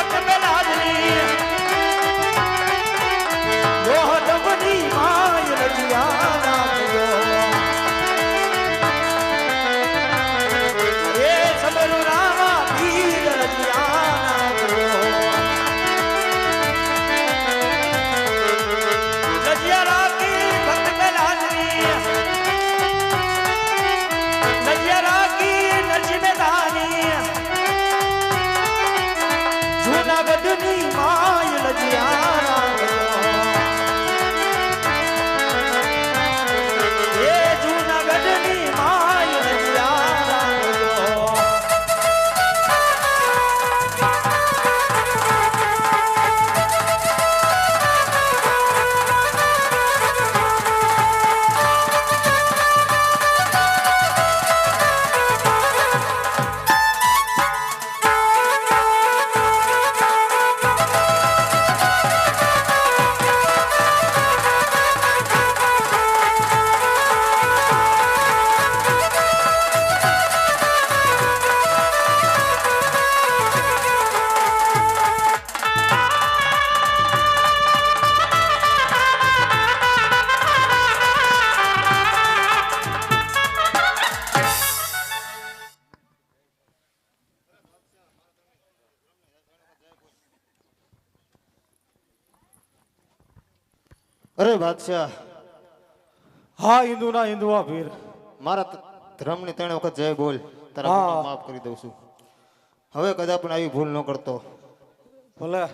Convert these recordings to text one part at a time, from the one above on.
ભક્ત બેલાલની અરે બાદશાહ હા હિન્દુના હિન્દુआ વીર મારા ધર્મની ત્રણ વખત જય બોલ તારા માફ કરી દઉં છું. હવે કદાચ પણ આવી ભૂલ ન કરતો. ભલે.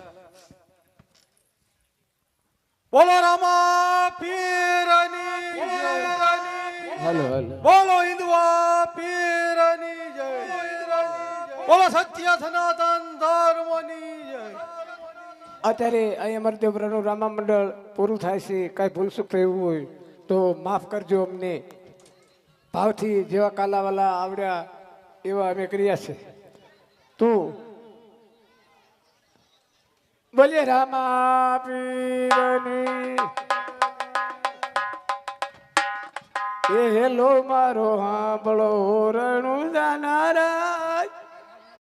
બોલો રામા પીરની હેલો હાલો હાલો. બોલો હિન્દુઆ પીરની જય. બોલો સત્ય સનાતન ધર્મની અત્યારે અહીં અમારે દેવરાનું રામા મંડળ પૂરું થાય છે, કાંઈ ભૂલસુખ થયું હોય તો માફ કરજો અમને. ભાવથી જેવા કાલાવાલા આવડ્યા એવા અમે કર્યા છે. તું બોલે રામા પીરની. એ હેલો મારો હાંભળો રણું જાનારા